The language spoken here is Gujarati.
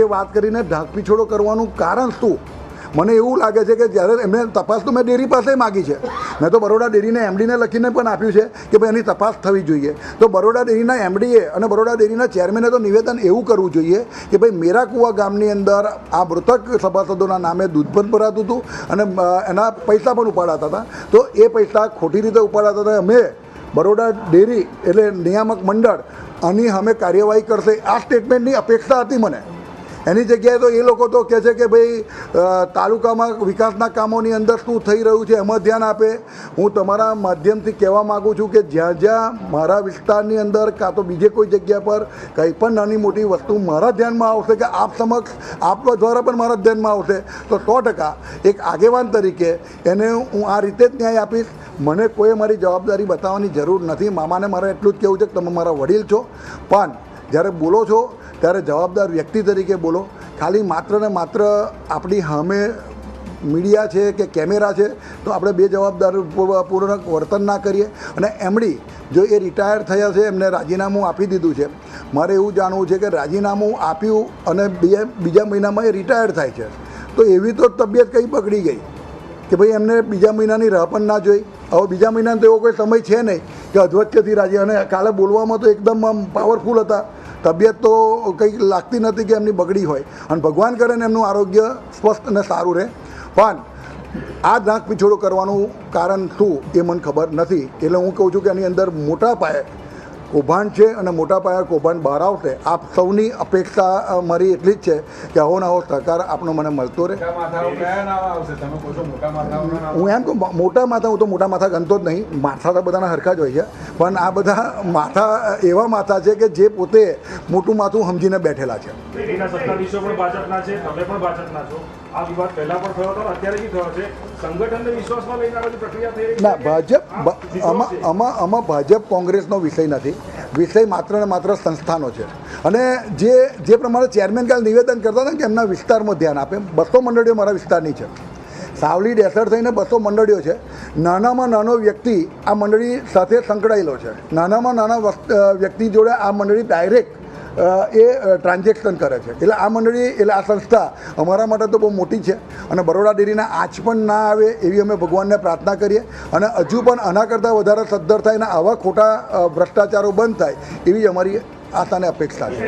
એ વાત કરીને ઢાંકપીછોડો કરવાનું કારણ શું? મને એવું લાગે છે કે જ્યારે એમને તપાસ તો મેં ડેરી પાસે માગી છે. મેં તો બરોડા ડેરીને એમડીને લખીને પણ આપ્યું છે કે ભાઈ એની તપાસ થવી જોઈએ. તો બરોડા ડેરીના એમડીએ અને બરોડા ડેરીના ચેરમેને તો નિવેદન એવું કરવું જોઈએ કે ભાઈ મેરાકુવા ગામની અંદર આ મૃતક સભાસદોના નામે દૂધ પણ ભરાતું હતું અને એના પૈસા પણ ઉપાડાતા હતા. તો એ પૈસા ખોટી રીતે ઉપાડાતા હતા. અમે બરોડા ડેરી એટલે નિયામક મંડળ આની અમે કાર્યવાહી કરશે. આ સ્ટેટમેન્ટની અપેક્ષા હતી મને. એની જગ્યાએ તો એ લોકો તો કહે છે કે ભાઈ તાલુકામાં વિકાસના કામોની અંદર શું થઈ રહ્યું છે એમાં ધ્યાન આપે. હું તમારા માધ્યમથી કહેવા માગું છું કે જ્યાં જ્યાં મારા વિસ્તારની અંદર કાં તો બીજે કોઈ જગ્યા પર કંઈ પણ નાની મોટી વસ્તુ મારા ધ્યાનમાં આવશે કે આપ સમક્ષ, આપ દ્વારા પણ મારા ધ્યાનમાં આવશે, તો સો ટકા એક આગેવાન તરીકે એને હું આ રીતે જ ન્યાય આપીશ. મને કોઈ મારી જવાબદારી બતાવવાની જરૂર નથી. મામાને મારે એટલું જ કહેવું છે કે તમે મારા વડીલ છો. પણ જ્યારે બોલો છો ત્યારે જવાબદાર વ્યક્તિ તરીકે બોલો. ખાલી માત્ર ને માત્ર આપણી સામે મીડિયા છે કે કેમેરા છે, તો આપણે બે જવાબદાર પૂર્વક વર્તન ના કરીએ. અને એમડી જો એ રિટાયર થયા છે, એમને રાજીનામું આપી દીધું છે. મારે એવું જાણવું છે કે રાજીનામું આપ્યું અને બીજા બીજા મહિનામાં એ રિટાયર થાય છે. તો એવી તો તબિયત કંઈ બગડી ગઈ કે ભાઈ એમને બીજા મહિનાની રાહ પણ ના જોઈ. હવે બીજા મહિનાનો તો એવો કોઈ સમય છે નહીં કે અધવચ્ચેથી રાજી. અને કાલે બોલવામાં તો એકદમ આમ પાવરફુલ હતા. તબિયત તો કંઈક લાગતી નથી કે એમની બગડી હોય. અને ભગવાન કરે ને એમનું આરોગ્ય સ્વસ્થ અને સારું રહે. પણ આ નાક પીછોડો કરવાનું કારણ શું એ મને ખબર નથી. એટલે હું કહું છું કે એની અંદર મોટા પાયે કૌભાંડ છે અને મોટા પાયા કૌભાંડ બહાર આવશે. આપ સૌની અપેક્ષા મારી એટલી જ છે કે આવો ને આવો સહકાર આપનો મને મળતો રહે. હું એમ કહું મોટા માથા હું તો મોટા માથા ગણતો જ નહીં. માથા તો બધાના હરખા જ હોય છે. પણ આ બધા માથા એવા માથા છે કે જે પોતે મોટું માથું સમજીને બેઠેલા છે. ના ભાજપ આમાં આમાં આમાં ભાજપ કોંગ્રેસનો વિષય નથી. વિષય માત્ર ને માત્ર સંસ્થાનો છે. અને જે જે પ્રમાણે ચેરમેન કાલ નિવેદન કરતા હતા કે એમના વિસ્તારમાં ધ્યાન આપે. બસો મંડળીઓ મારા વિસ્તારની છે. સાવલી ડેસર થઈને બસો મંડળીઓ છે. નાનામાં નાનો વ્યક્તિ આ મંડળી સાથે સંકળાયેલો છે. નાનામાં નાના વ્યક્તિ જોડે આ મંડળી ડાયરેક્ટ એ ટ્રાન્ઝેક્શન કરે છે. એટલે આ મંડળી, એટલે આ સંસ્થા અમારા માટે તો બહુ મોટી છે અને બરોડા ડેરીના આંચ પણ ના આવે એવી અમે ભગવાનને પ્રાર્થના કરીએ અને હજુ પણ આના કરતાં વધારે સદ્ધર થાય અને આવા ખોટા ભ્રષ્ટાચારો બંધ થાય એવી અમારી આશાને અપેક્ષા છે.